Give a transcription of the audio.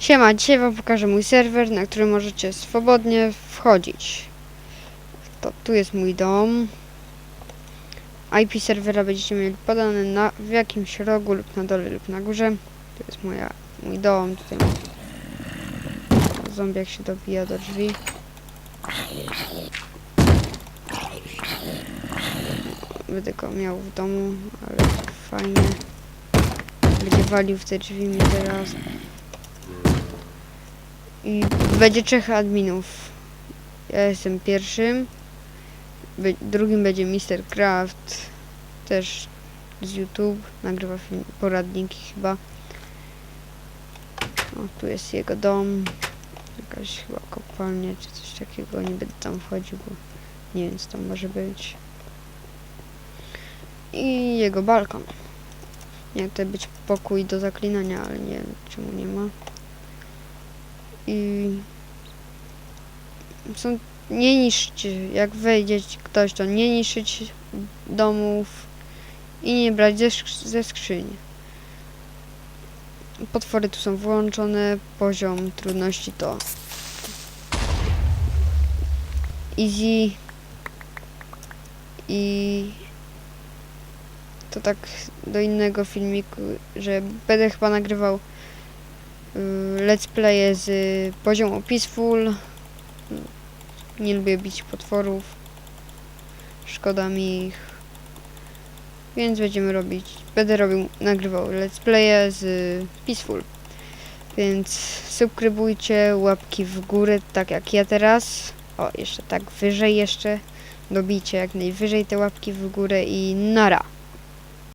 Siema, dzisiaj wam pokażę mój serwer, na który możecie swobodnie wchodzić. To tu jest mój dom. IP serwera będziecie mieli podane na, w jakimś rogu lub na dole lub na górze. Tu jest moja, mój dom, tutaj zombiak się dobija do drzwi. Będę go miał w domu, ale fajnie. Będzie walił w te drzwi mi teraz. Będzie trzech adminów. Ja jestem pierwszym. Be- drugim będzie Mr. Craft. Też z YouTube. Nagrywa film, poradniki chyba. O, tu jest jego dom. Jakaś chyba kopalnia czy coś takiego. Nie będę tam wchodził, bo nie wiem co tam może być. I jego balkon. Miał tutaj być pokój do zaklinania, ale nie wiem czemu nie ma. I są nie niszczcie, jak wejdzie ktoś, to nie niszczyć domów i nie brać ze, ze skrzyni. Potwory tu są włączone, poziom trudności to easy i to tak do innego filmiku, że będę chyba nagrywał y, let's playe z y, poziomu peaceful. Nie lubię bić potworów. Szkoda mi ich. Więc będziemy robić, będę robił, nagrywał let's playe z peaceful. Więc subskrybujcie, łapki w górę, tak jak ja teraz. O, jeszcze tak wyżej jeszcze. Dobijcie jak najwyżej te łapki w górę i nara.